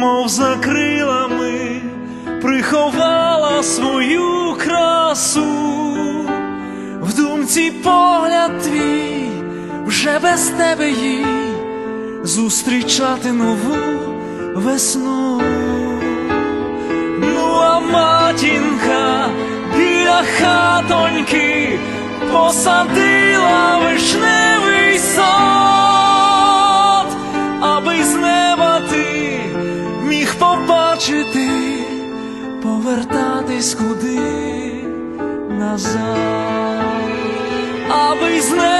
Мов за крилами, приховала свою красу, в думці погляд твій вже без тебе їй зустрічати нову весну. Ну, а матінка біля хатоньки посадила вишневий сад, повертатись куди назад, аби з неба